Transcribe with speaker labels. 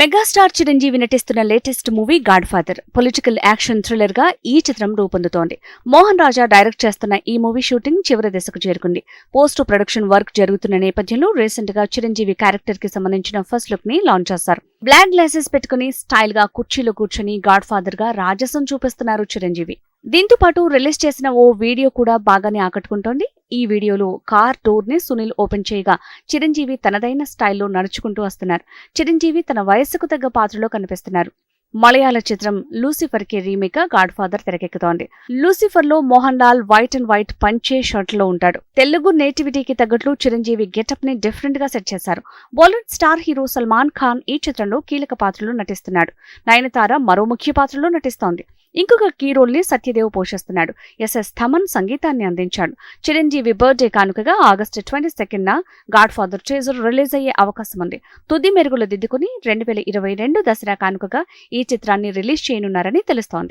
Speaker 1: Megastar Chiranjeevi నటిస్తున్న latest movie god father political action థ్రిల్లర్గా ఈ చిత్రం రూపొందుతోంది. మోహన్ రాజా డైరెక్ట్ చేస్తున్న ఈ మూవీ షూటింగ్ చివరి దశకు చేరుకుంది. పోస్ట్ ప్రొడక్షన్ వర్క్ జరుగుతున్న నేపథ్యంలో రీసెంట్గా చిరంజీవి క్యారెక్టర్కి సంబంధించిన ఫస్ట్ లుక్ని లాంచ్ చేశారు. బ్లాక్ గ్లాసెస్ పెట్టుకుని స్టైల్గా కుర్చీలో కూర్చొని గాడ్ ఫాదర్గా రాజసం చూపిస్తున్నారు చిరంజీవి. దీంతో పాటు రిలీజ్ చేసిన ఓ వీడియో కూడా బాగానే ఆకట్టుకుంటోంది. ఈ వీడియోలో కార్ డోర్ని సునీల్ ఓపెన్ చేయగా చిరంజీవి తనదైన స్టైల్లో నడుచుకుంటూ వస్తున్నారు. చిరంజీవి తన వయస్సుకు తగ్గ పాత్రలో కనిపిస్తున్నారు. మలయాళ చిత్రం లూసిఫర్కి రీమేక్ గాడ్ ఫాదర్ తెరకెక్కుతోంది. లూసిఫర్లో Mohan Lal white and white పంచే షర్ట్లో ఉంటాడు. తెలుగు నేటివిటీకి తగ్గట్లు చిరంజీవి గెటప్ని డిఫరెంట్గా సెట్ చేశారు. బాలీవుడ్ స్టార్ హీరో సల్మాన్ ఖాన్ ఈ చిత్రంలో కీలక పాత్రలో నటిస్తున్నాడు. నయనతార మరో ముఖ్య పాత్రలో నటిస్తోంది. ఇంకొక కీ రోల్ని సత్యదేవ్ పోషిస్తున్నాడు. ఎస్ఎస్ థమన్ సంగీతాన్ని అందించాడు. చిరంజీవి బర్త్డే కానుకగా August twenty second Godfather teaser release అయ్యే అవకాశం ఉంది. తుది మెరుగులు దిద్దుకుని రెండు వేల ఇరవై రెండు దసరా కానుకగా ఈ చిత్రాన్ని రిలీజ్ చేయనున్నారని తెలుస్తోంది.